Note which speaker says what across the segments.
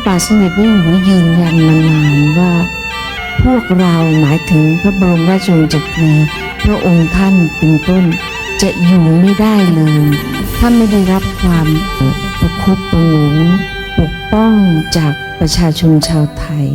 Speaker 1: ระบาทสมเด็จพระเจ้าอยู่หัวยืนยันมานานว่า พวกเราหมายถึงพระบรมราชวงศ์จักรีพระองค์ท่านเป็นต้นจะอยู่ไม่ได้เลย ถ้าไม่ได้รับความประคบประงมปกป้องจากประชาชนชาวไทย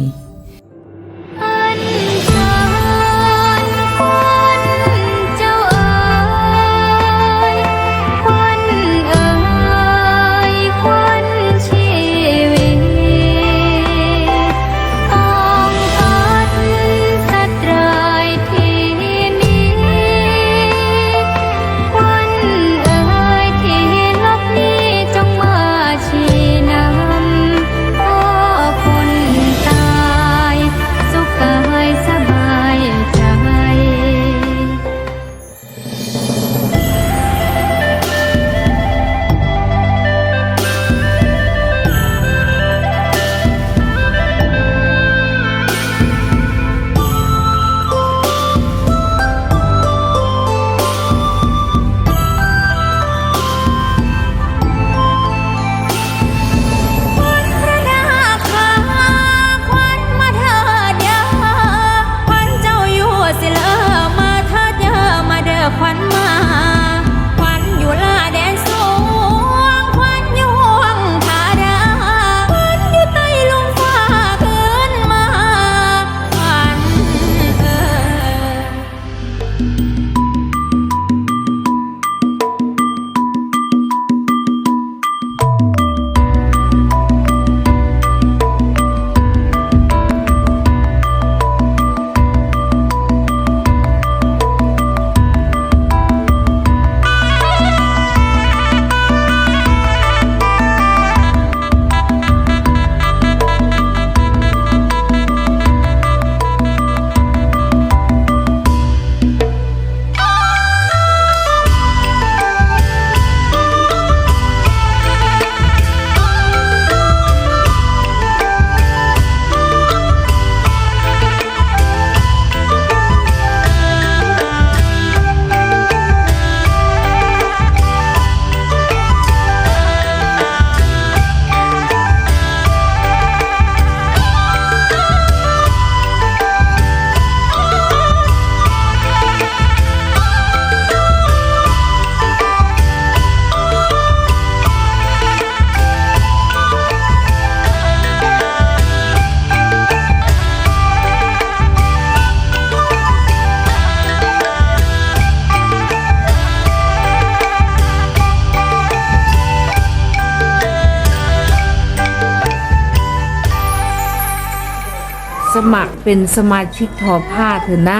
Speaker 2: สมัครเป็
Speaker 1: นสมาชิกทอผ้าเถอะนะ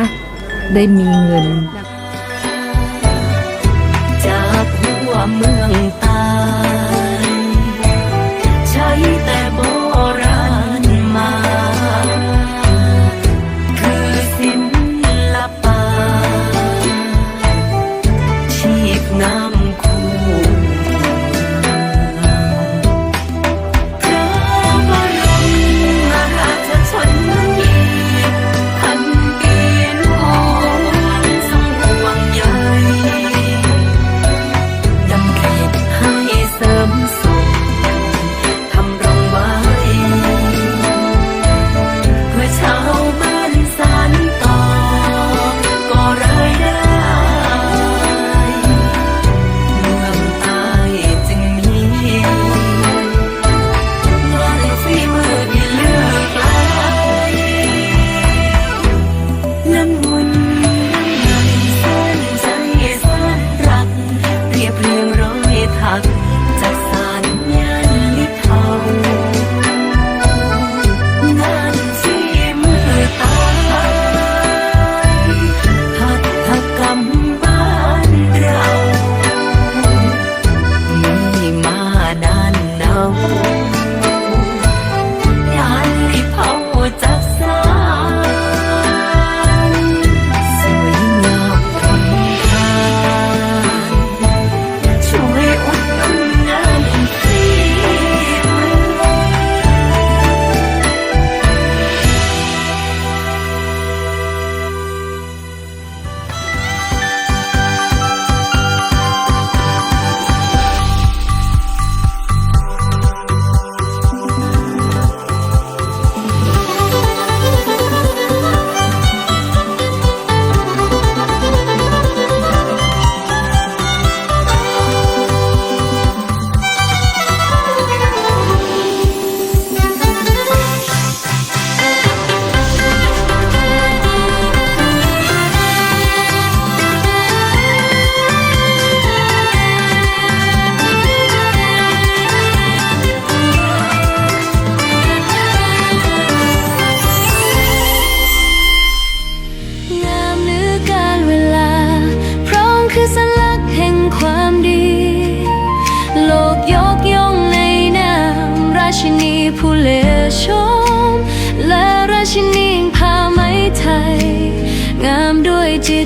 Speaker 1: ได้มีเงิน
Speaker 3: จากหัวเมืองตา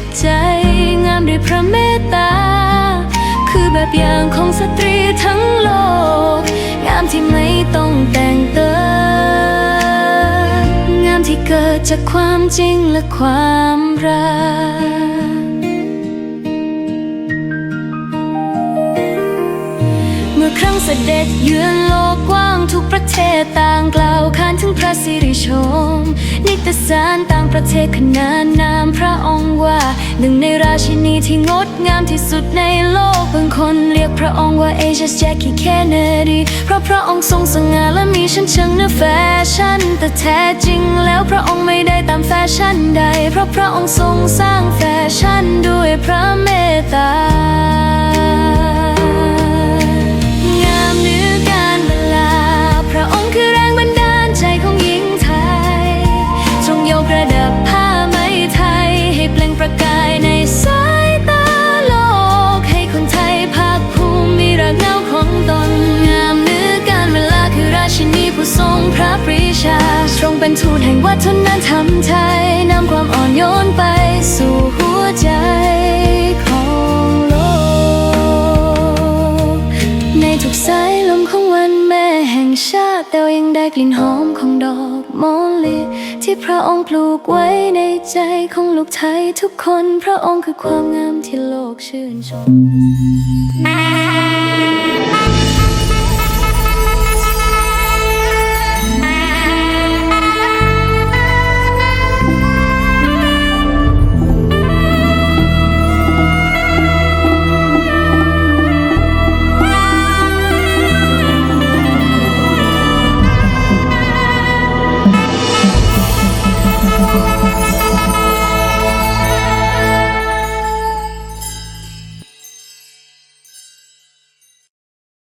Speaker 3: ตใจ
Speaker 4: งามด้วยพระเมตตา คือแบบอย่างของสตรีทั้งโลก งามที่ไม่ต้องแต่งเติมงามที่เกิดจากความจริงและความรัก เสด็จเยือนโลกกว้างทุกประเทศต่างกล่าวขานถึงพระสิริชมนิตยสารต่างประเทศขนานนามพระองค์ว่า หนึ่งในราชินีที่งดงามที่สุดในโลกบางคนเรียกพระองค์ว่าเอเจสแจ็คกี้แคเนดีเพราะพระองค์ทรงสง่าและมีชั้นเชิงเนื้อแฟชั่น แต่แท้จริงแล้วพระองค์ไม่ได้ตามแฟชั่นใด เพราะพระองค์ทรงสร้างแฟชั่นด้วยพระเมตตา ทูตแห่งวัฒนธรรมไทยนำความอ่อนโยนไปสู่หัวใจของโลก ในทุกสายลมของวันแม่แห่งชาติแต่ยังได้กลิ่นหอมของดอกมอลลีที่พระองค์ปลูกไว้ในใจของลูกไทยทุกคน พระองค์คือความงามที่โลกชื่นชม